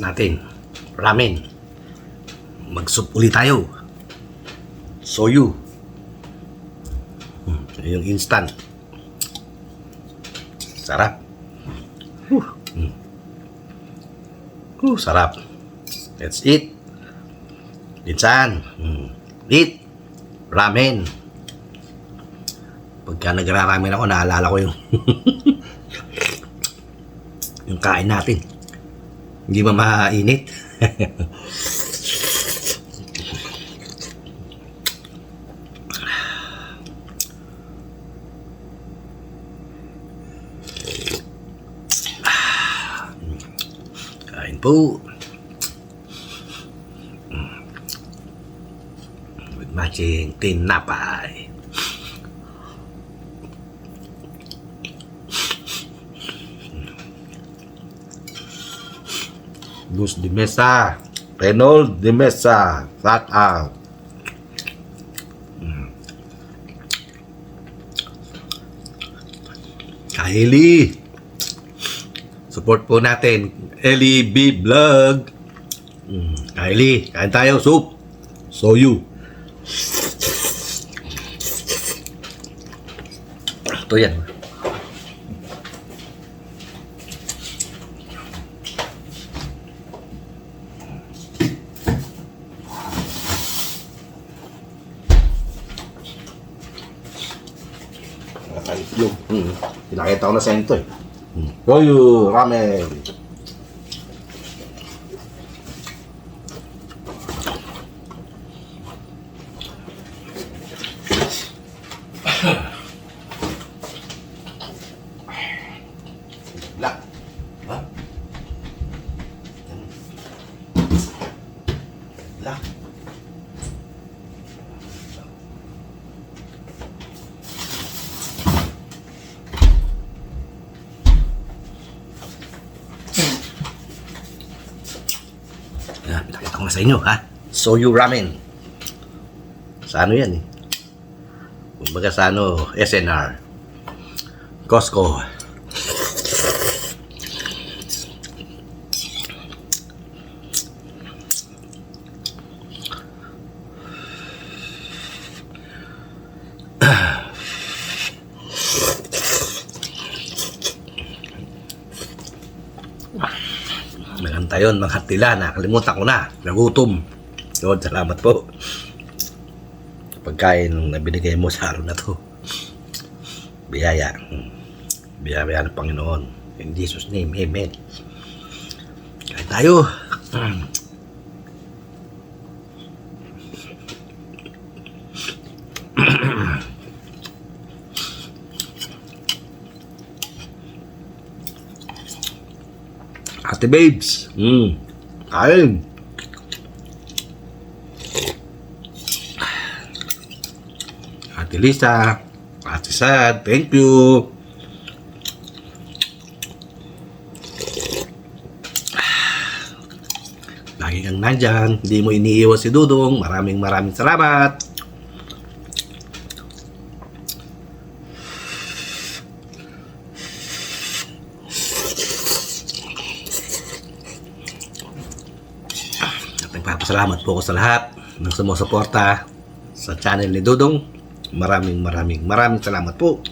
natin. Ramen. Mag-soup ulit tayo. Soyu. Hmm, yung instant. Sarap. Whew. Hmm. Whew, sarap. Let's eat. Dinsan. Hmm. Eat. Ramen. Pagka nagraramen ako, naalala ko yung yung kain natin. Hindi ba mainit? Kain po. With matching tinapay. Luz de Mesa. Reynold de Mesa. Shout out. Mm. Kylie. Support po natin. Ellie B. Vlog. Mm. Kylie, kain tayo. Soup. Soyu. Ito yan. Nakaitlog. Hmm. Pinakita ko na sa inyo eh. Hmm. Soyu, ramen. La. Ha? La. Sa inyo, ha? Soyu Ramen. Sa ano yan, eh? Kumbaga sa ano, SNR. Costco. Maganda yun, mga tila. Nakalimutan ko na. Nagutom. Lord, salamat po. Pagkain na binigay mo sa araw na to. Biyaya. Biyaya ng Panginoon. In Jesus' name, Amen. Kain tayo. Ate Babes. Mm. Kain. Ate Lisa. Ate Sad. Thank you. Lagi kang nandyan. Hindi mo iniiwas si Dudong. Maraming maraming salamat. At nagpapasalamat po ako sa lahat ng sumusuporta sa channel ni Dudong. Maraming maraming maraming salamat po.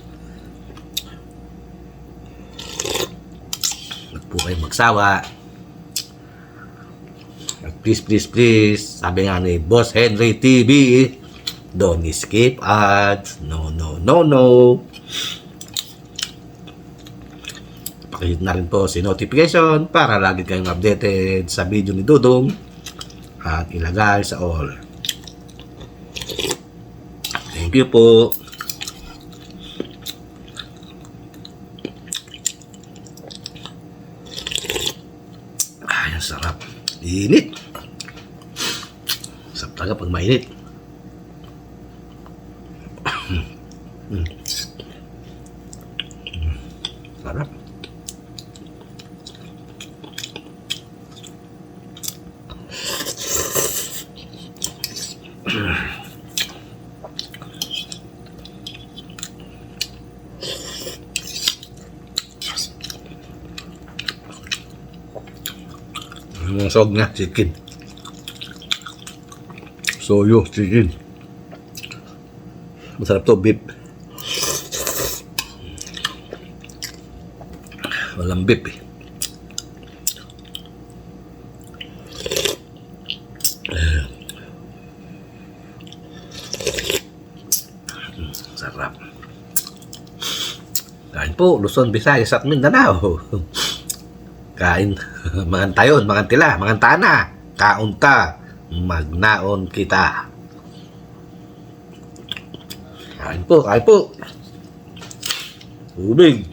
Huwag po kayong magsawa. At please, please, please, sabi nga ni Boss Henry TV, don't skip ads. No, no, no, no. Pakihit na rin po si notification para lagi kayong updated sa video ni Dudong at ilagay sa all. Thank you po. Ay, ang sarap. Init. Sarap talaga pag mainit. Mm. Sarap. Ang sog nga, chicken. Soyo, chicken. Masarap to, beef. Walang beef eh. Sarap. Kain po, Luzon, Visayas at Mindanao. Kain, mga tayon, mga tila, mga tana, kaunta, magnaon kita. Kain po, kain po. Ubig.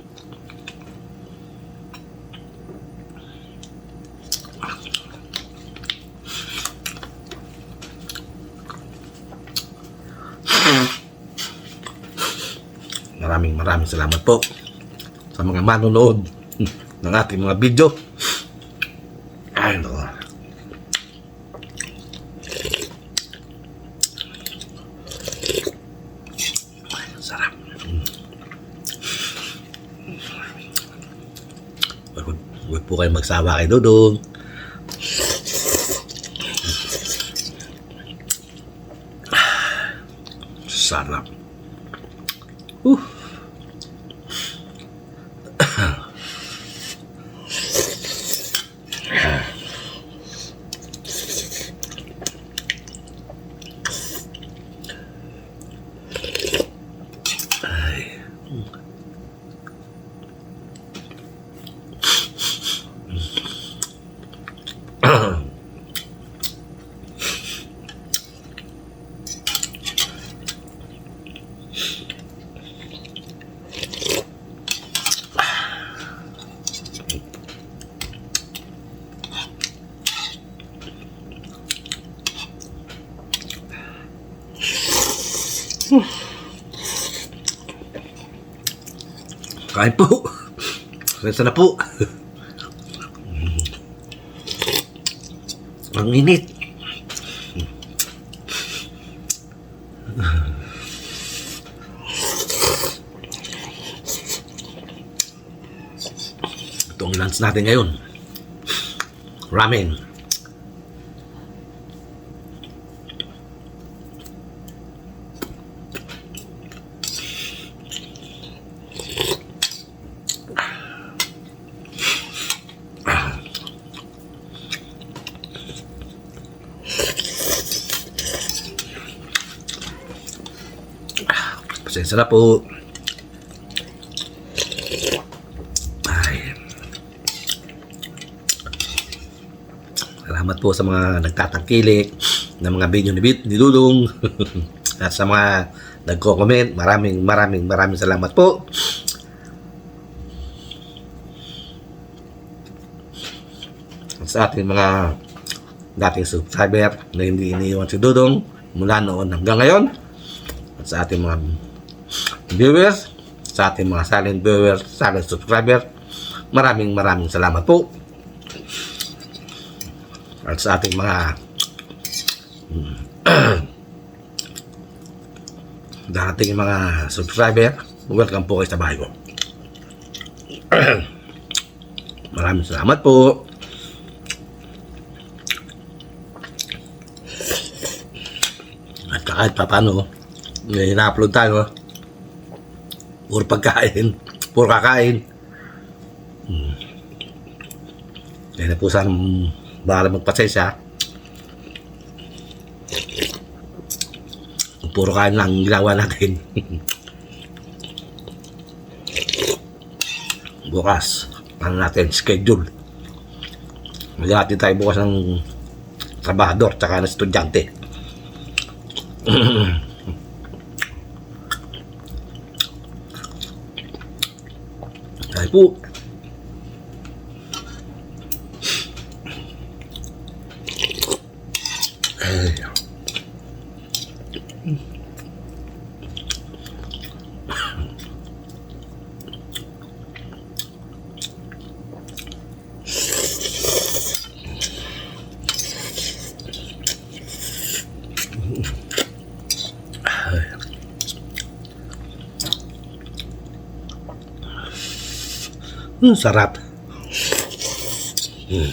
Maraming maraming salamat po sa mga manonood ng ating mga video. Ay, naku. Ay, Sarap. Mm. Huwag, huwag po kayo magsawa kay Dudong. Sarap. Uh. Ay. Kain po. Sensa na po. Ang init. Ito ang lunch natin ngayon. Ramen. Pasensya na po. Ay. Salamat po sa mga nagtatangkilik ng mga video ni Bit, ni Dudong. At sa mga nagko-comment, maraming maraming maraming salamat po. Sa ating mga dating subscriber na hindi iniiwan si Dudong mula noon hanggang ngayon at sa ating mga viewers, sa ating mga silent viewers, silent subscriber, maraming maraming salamat po. At sa ating mga dating mga subscriber, welcome po kayo sa bahay ko. maraming salamat po. At kahit pa paano, may ina-upload tayo. Puro pagkain. Puro kakain. Hmm. Kaya na po sana bahala magpasensya. Puro kain lang ang ginawa natin. bukas, ano natin, schedule. Maghati tayo bukas ng trabahador tsaka ng estudyante. Ay po. Ay. Hmm, sarap. Hmm.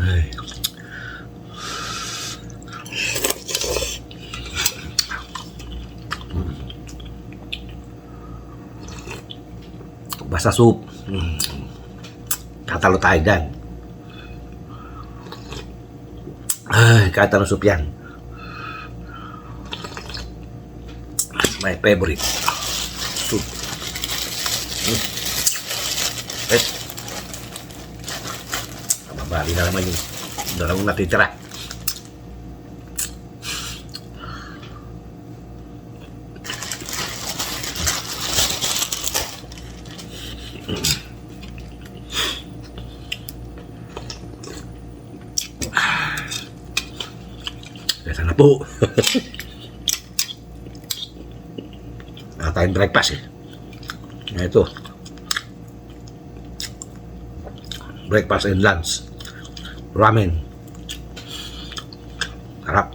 Ay. Basta soup. Mm. Tatalo tayo dyan. Ay, kahit anong soup yan. My favorite. Soup. Mm. Eh. Mababali na naman yung dalawang natitira. Kaya na po. Wala breakfast eh. Ito. Breakfast and lunch. Ramen. Harap.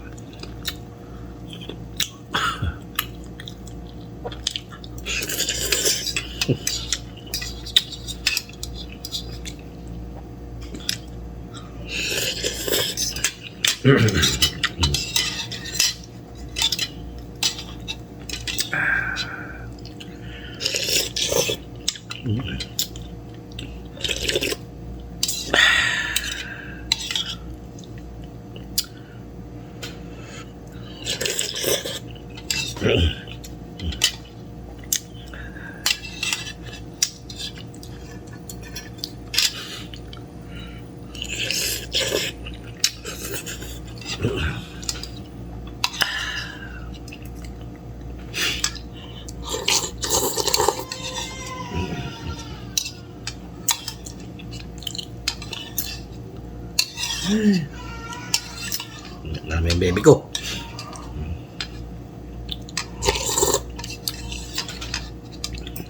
na may baby ko.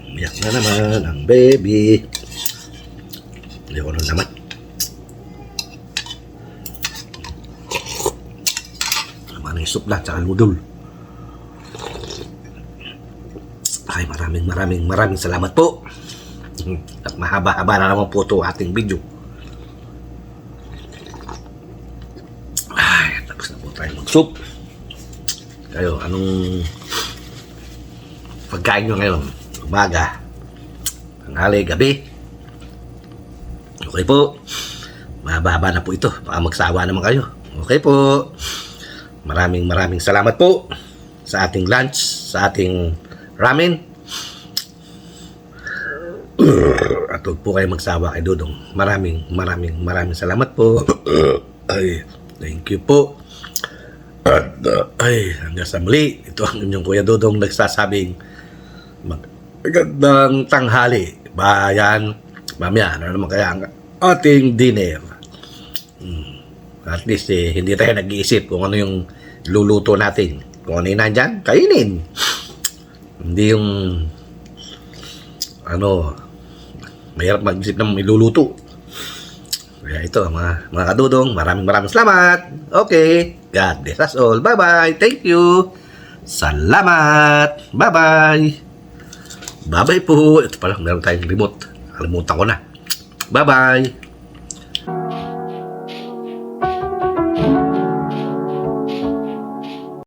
Umiyak na naman ang baby. Hindi ko na naman. Naman yung na, tsaka noodle. Ay, maraming maraming maraming salamat po. At mahaba-haba na naman po ito ating video. Ay, tapos na po tayo mag-soup. Kayo, anong pagkain nyo ngayon? Umaga, tanghali, gabi. Okay po. Mababa na po ito. Baka magsawa naman kayo. Okay po. Maraming maraming salamat po sa ating lunch, sa ating ramen. At huwag po kayo magsawa kay Dudong. Maraming maraming maraming salamat po. Ay, thank you po. At uh, ay, hanggang sa muli, ito ang inyong Kuya Dudong nagsasabing magandang tanghali. Bayan, mamaya, ano naman kaya ang ating dinner. Hmm. At least eh, hindi tayo nag-iisip kung ano yung luluto natin. Kung ano yung nandyan, kainin. Hindi yung ano, mahirap mag-isip ng iluluto. Kaya ito, mga, mga kadudong, maraming maraming salamat. Okay. God bless us all. Bye-bye. Thank you. Salamat. Bye-bye. Bye-bye po. Ito pala, meron tayong remote. Kalimutan ko na. Bye-bye.